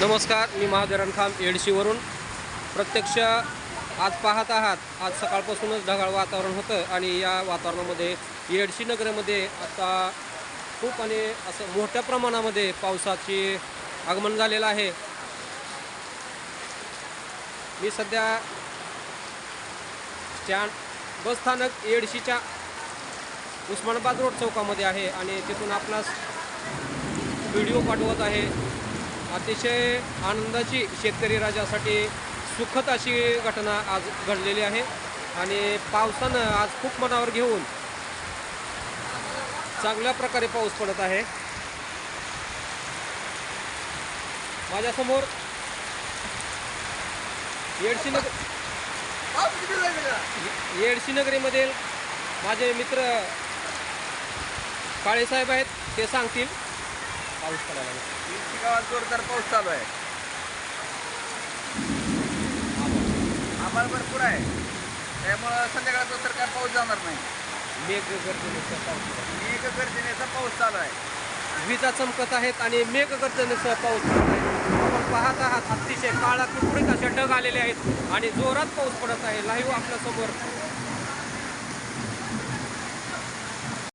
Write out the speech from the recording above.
नमस्कार मी महादेरण खाम एडशीवरून. प्रत्यक्ष आज पाहत आहात आज सकाळपासूनच ढगाळ वातावरण होतं आणि या वातावरणामध्ये येडशी नगरामध्ये आता खूप आणि असं मोठ्या प्रमाणामध्ये पावसाचे आगमन झालेलं आहे. मी सध्या स्टँड बसस्थानक येडशीच्या उस्मानाबाद रोड चौकामध्ये आहे आणि तिथून आपणास व्हिडिओ पाठवत आहे. अतिशय आनंदाची शेतकरी राजासाठी सुखद अशी घटना आज घडलेली आहे. आणि पावसानं आज खूप मनावर घेऊन चांगल्या प्रकारे पाऊस पडत आहे. माझ्यासमोर येडशी नगर येडशी नगरीमधील माझे मित्र काळेसाहेब आहेत ते सांगतील. पाऊस पडायला लागला. गावात जोरदार पाऊस चालू आहे. आम्हाला भरपूर आहे. त्यामुळं संध्याकाळचा तर काय पाऊस जाणार नाही. मेघ गर्जनेचा पाऊस एक गर्जनेचा पाऊस चालू आहे. विजा चमकत आहेत आणि मेघ गर्जनेचा पाऊस पडत आहे. आपण पाहत आहात अतिशय काळा कुरकुरीत असे ढग आलेले आहेत आणि जोरात पाऊस पडत आहे. लाईव्ह आपल्यासमोर